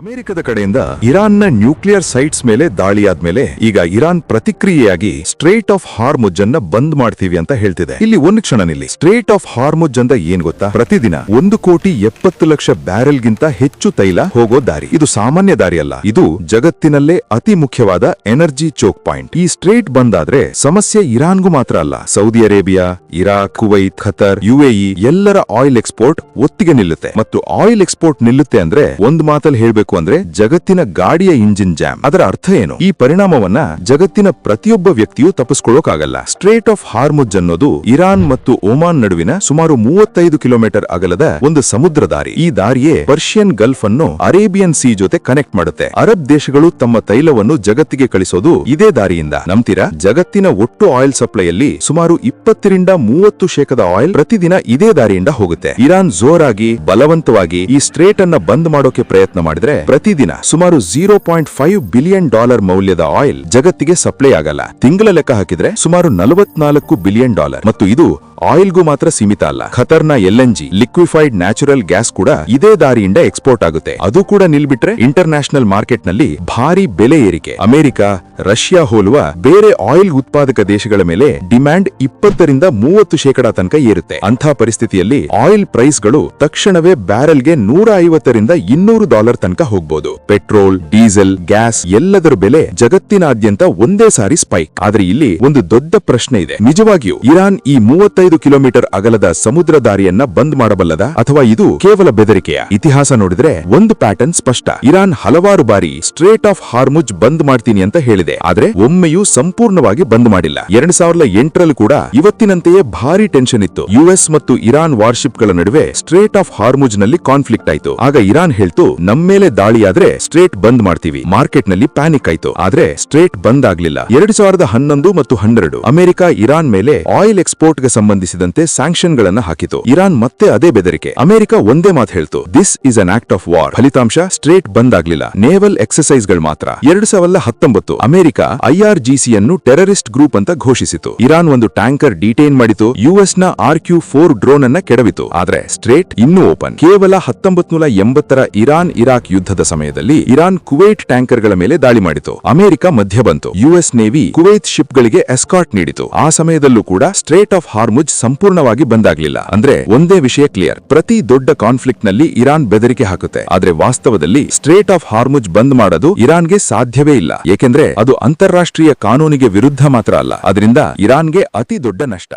ಅಮೆರಿಕದ ಕಡೆಯಿಂದ ಇರಾನ್ನ ನ್ಯೂಕ್ಲಿಯರ್ ಸೈಟ್ಸ್ ಮೇಲೆ ದಾಳಿಯಾದ್ಮೇಲೆ ಈಗ ಇರಾನ್ ಪ್ರತಿಕ್ರಿಯೆಯಾಗಿ ಸ್ಟ್ರೇಟ್ ಆಫ್ ಹಾರ್ಮುಜ್ ಅನ್ನ ಬಂದ್ ಮಾಡ್ತೀವಿ ಅಂತ ಹೇಳ್ತಿದೆ. ಇಲ್ಲಿ ಒಂದು ಕ್ಷಣ ನಿಲ್ಲಿ. ಸ್ಟ್ರೇಟ್ ಆಫ್ ಹಾರ್ಮುಜ್ ಅಂತ ಏನ್ ಗೊತ್ತಾ? ಪ್ರತಿದಿನ ಒಂದು ಕೋಟಿ ಎಪ್ಪತ್ತು ಲಕ್ಷ ಬ್ಯಾರೆಲ್ ಗಿಂತ ಹೆಚ್ಚು ತೈಲ ಹೋಗೋ ದಾರಿ. ಇದು ಸಾಮಾನ್ಯ ದಾರಿ ಅಲ್ಲ. ಇದು ಜಗತ್ತಿನಲ್ಲೇ ಅತಿ ಮುಖ್ಯವಾದ ಎನರ್ಜಿ ಚೋಕ್ ಪಾಯಿಂಟ್. ಈ ಸ್ಟ್ರೇಟ್ ಬಂದ್ ಆದ್ರೆ ಸಮಸ್ಯೆ ಇರಾನ್ಗೂ ಮಾತ್ರ ಅಲ್ಲ. Saudi Arabia, Iraq, Kuwait, Qatar, UAE ಎಲ್ಲರ ಆಯಿಲ್ ಎಕ್ಸ್ಪೋರ್ಟ್ ಒತ್ತಿಗೆ ನಿಲ್ಲುತ್ತೆ. ಮತ್ತು ಆಯಿಲ್ ಎಕ್ಸ್ಪೋರ್ಟ್ ನಿಲ್ಲುತ್ತೆ ಅಂದ್ರೆ ಒಂದ್ ಮಾತಲ್ಲಿ ಹೇಳ್ಬೇಕು ಅಂದ್ರೆ ಜಗತ್ತಿನ ಗಾಡಿಯ ಇಂಜಿನ್ ಜಾಮ್. ಅದರ ಅರ್ಥ ಏನು? ಈ ಪರಿಣಾಮವನ್ನ ಜಗತ್ತಿನ ಪ್ರತಿಯೊಬ್ಬ ವ್ಯಕ್ತಿಯೂ ತಪ್ಪಿಸ್ಕೊಳ್ಳೋಕಾಗಲ್ಲ. ಸ್ಟ್ರೇಟ್ ಆಫ್ ಹಾರ್ಮುಜ್ ಅನ್ನೋದು ಇರಾನ್ ಮತ್ತು ಒಮಾನ್ ನಡುವಿನ ಸುಮಾರು ಮೂವತ್ತೈದು ಕಿಲೋಮೀಟರ್ ಅಗಲದ ಒಂದು ಸಮುದ್ರ ದಾರಿ ಈ ದಾರಿಯೇ ಪರ್ಷಿಯನ್ ಗಲ್ಫ್ ಅನ್ನು ಅರೇಬಿಯನ್ ಸಿ ಜೊತೆ ಕನೆಕ್ಟ್ ಮಾಡುತ್ತೆ. ಅರಬ್ ದೇಶಗಳು ತಮ್ಮ ತೈಲವನ್ನು ಜಗತ್ತಿಗೆ ಕಳಿಸೋದು ಇದೇ ದಾರಿಯಿಂದ. ನಂಬ್ತೀರಾ? ಜಗತ್ತಿನ ಒಟ್ಟು ಆಯಿಲ್ ಸಪ್ಲೈಯಲ್ಲಿ ಸುಮಾರು ಇಪ್ಪತ್ತರಿಂದ ಮೂವತ್ತು ಶೇಕದ ಆಯಿಲ್ ಪ್ರತಿದಿನ ಇದೇ ದಾರಿಯಿಂದ ಹೋಗುತ್ತೆ. ಇರಾನ್ ಜೋರಾಗಿ, ಬಲವಂತವಾಗಿ ಈ ಸ್ಟ್ರೇಟ್ ಅನ್ನ ಬಂದ್ ಮಾಡೋಕೆ ಪ್ರಯತ್ನ ಮಾಡಿದ್ರೆ ಪ್ರತಿದಿನ ಸುಮಾರು zero point five billion dollar ಮೌಲ್ಯದ ಆಯಿಲ್ ಜಗತ್ತಿಗೆ ಸಪ್ಲೈ ಆಗಲ್ಲ. ತಿಂಗಳ ಲೆಕ್ಕ ಹಾಕಿದ್ರೆ ಸುಮಾರು ನಲವತ್ನಾಲ್ಕು ಬಿಲಿಯನ್ ಡಾಲರ್ ಮತ್ತು ಇದು ಆಯಿಲ್ಗೂ ಮಾತ್ರ ಸೀಮಿತ ಅಲ್ಲ. ಖತರ್ನ ಎಲ್ಎನ್ಜಿ ಲಿಕ್ವಿಫೈಡ್ ನ್ಯಾಚುರಲ್ ಗ್ಯಾಸ್ ಕೂಡ ಇದೇ ದಾರಿಯಿಂದ ಎಕ್ಸ್ಪೋರ್ಟ್ ಆಗುತ್ತೆ. ಅದು ಕೂಡ ನಿಲ್ಬಿಟ್ರೆ ಇಂಟರ್ ನ್ಯಾಷನಲ್ ಮಾರ್ಕೆಟ್ನಲ್ಲಿ ಭಾರಿ ಬೆಲೆ ಏರಿಕೆ. ಅಮೆರಿಕ, ರಷ್ಯಾ ಹೋಲುವ ಬೇರೆ ಆಯಿಲ್ ಉತ್ಪಾದಕ ದೇಶಗಳ ಮೇಲೆ ಡಿಮ್ಯಾಂಡ್ ಇಪ್ಪತ್ತರಿಂದ ಮೂವತ್ತು ಶೇಕಡಾ ತನಕ ಏರುತ್ತೆ. ಅಂಥ ಪರಿಸ್ಥಿತಿಯಲ್ಲಿ ಆಯಿಲ್ ಪ್ರೈಸ್ಗಳು ತಕ್ಷಣವೇ ಬ್ಯಾರೆಲ್ಗೆ ನೂರ ಐವತ್ತರಿಂದ ಇನ್ನೂರು ಡಾಲರ್ ತನಕ ಹೋಗ್ಬೋದು. ಪೆಟ್ರೋಲ್, ಡೀಸೆಲ್, ಗ್ಯಾಸ್ ಎಲ್ಲದರ ಬೆಲೆ ಜಗತ್ತಿನಾದ್ಯಂತ ಒಂದೇ ಸಾರಿ ಸ್ಪೈಕ್ ಆದ್ರೆ ಇಲ್ಲಿ ಒಂದು ದೊಡ್ಡ ಪ್ರಶ್ನೆ ಇದೆ. ನಿಜವಾಗಿಯೂ ಇರಾನ್ ಈ ಮೂವತ್ತೈದು ಕಿಲೋಮೀಟರ್ ಅಗಲದ ಸಮುದ್ರ ದಾರಿಯನ್ನ ಬಂದ್ ಮಾಡಬಲ್ಲದ? ಅಥವಾ ಇದು ಕೇವಲ ಬೆದರಿಕೆಯ? ಇತಿಹಾಸ ನೋಡಿದ್ರೆ ಒಂದು ಪ್ಯಾಟರ್ನ್ ಸ್ಪಷ್ಟ. ಇರಾನ್ ಹಲವಾರು ಬಾರಿ ಸ್ಟ್ರೇಟ್ ಆಫ್ ಹಾರ್ಮುಜ್ ಬಂದ್ ಮಾಡ್ತೀನಿ ಅಂತ ಹೇಳಿದೆ. ಆದ್ರೆ ಒಮ್ಮೆಯೂ ಸಂಪೂರ್ಣವಾಗಿ ಬಂದ್ ಮಾಡಿಲ್ಲ. ಎರಡ್ ಸಾವಿರದ ಎಂಟರಲ್ಲೂ ಕೂಡ ಇವತ್ತಿನಂತೆಯೇ ಭಾರಿ ಟೆನ್ಷನ್ ಇತ್ತು. ಯುಎಸ್ ಮತ್ತು ಇರಾನ್ ವಾರ್ಶಿಪ್ಗಳ ನಡುವೆ ಸ್ಟ್ರೇಟ್ ಆಫ್ ಹಾರ್ಮುಜ್ನಲ್ಲಿ ಕಾನ್ಫ್ಲಿಕ್ಟ್ ಆಯ್ತು. ಆಗ ಇರಾನ್ ಹೇಳ್ತು ನಮ್ಮೇಲೆ ದಾಳಿಯಾದ್ರೆ ಸ್ಟ್ರೇಟ್ ಬಂದ್ ಮಾಡ್ತೀವಿ. ಮಾರ್ಕೆಟ್ನಲ್ಲಿ ಪ್ಯಾನಿಕ್ ಆಯ್ತು. ಆದ್ರೆ ಸ್ಟ್ರೇಟ್ ಬಂದ್ ಆಗ್ಲಿಲ್ಲ ಎರಡ್ ಸಾವಿರದ ಹನ್ನೊಂದು ಮತ್ತು ಹನ್ನೆರಡು ಅಮೆರಿಕ, ಇರಾನ್ ಮೇಲೆ ಆಯಿಲ್ ಎಕ್ಸ್ಪೋರ್ಟ್ಗೆ ಸಂಬಂಧಿಸಿದಂತೆ ಸ್ಯಾಂಕ್ಷನ್ ಗಳನ್ನ ಹಾಕಿತು. ಇರಾನ್ ಮತ್ತೆ ಅದೇ ಬೆದರಿಕೆ. ಅಮೆರಿಕ ಒಂದೇ ಮಾತು ಹೇಳ್ತು. This is an act of war ಫಲಿತಾಂಶ ಸ್ಟ್ರೇಟ್ ಬಂದ್ ಆಗ್ಲಿಲ್ಲ ನೇವಲ್ ಎಕ್ಸಸೈಸ್ಗಳು ಮಾತ್ರ. ಎರಡ್ ಸಾವಿರದ ಹತ್ತೊಂಬತ್ತು ಅಮೆರಿಕ ಐಆರ್ಜಿಸಿ ಅನ್ನು ಟೆರರಿಸ್ಟ್ ಗ್ರೂಪ್ ಅಂತ ಘೋಷಿಸಿತು. ಇರಾನ್ ಒಂದು ಟ್ಯಾಂಕರ್ ಡಿಟೈನ್ ಮಾಡಿತು. ಯುಎಸ್ನ ಆರ್ ಕ್ಯೂ ಫೋರ್ ಡ್ರೋನ್ ಅನ್ನ ಕೆಡವಿತು. ಆದ್ರೆ ಸ್ಟ್ರೇಟ್ ಇನ್ನೂ ಓಪನ್ ಕೇವಲ ಹತ್ತೊಂಬತ್ ಎಂಬತ್ತರ ಇರಾನ್ ಇರಾಕ್ ಯುದ್ಧದ ಸಮಯದಲ್ಲಿ ಇರಾನ್ ಕುವೈಟ್ ಟ್ಯಾಂಕರ್ಗಳ ಮೇಲೆ ದಾಳಿ ಮಾಡಿತು ಅಮೆರಿಕ ಮಧ್ಯ ಬಂತು ಯುಎಸ್ ನೇವಿ ಕುವೈತ್ ಶಿಪ್ ಗಳಿಗೆ ಎಸ್ಕಾಟ್ ನೀಡಿತು ಆ ಸಮಯದಲ್ಲೂ ಕೂಡ ಸ್ಟ್ರೇಟ್ ಆಫ್ ಹಾರ್ಮುಜ್ ಸಂಪೂರ್ಣವಾಗಿ ಬಂದಾಗ್ಲಿಲ್ಲ ಅಂದ್ರೆ ಒಂದೇ ವಿಷಯ ಕ್ಲಿಯರ್ ಪ್ರತಿ ದೊಡ್ಡ ಕಾನ್ಫ್ಲಿಕ್ಟ್ನಲ್ಲಿ ಇರಾನ್ ಬೆದರಿಕೆ ಹಾಕುತ್ತೆ ಆದ್ರೆ ವಾಸ್ತವದಲ್ಲಿ ಸ್ಟ್ರೇಟ್ ಆಫ್ ಹಾರ್ಮುಜ್ ಬಂದ್ ಮಾಡೋದು ಇರಾನ್ಗೆ ಸಾಧ್ಯವೇ ಇಲ್ಲ ಏಕೆಂದ್ರೆ ಅದು ಅಂತಾರಾಷ್ಟ್ರೀಯ ಕಾನೂನಿಗೆ ವಿರುದ್ಧ ಮಾತ್ರ ಅಲ್ಲ ಅದರಿಂದ ಇರಾನ್ಗೆ ಅತಿ ದೊಡ್ಡ ನಷ್ಟ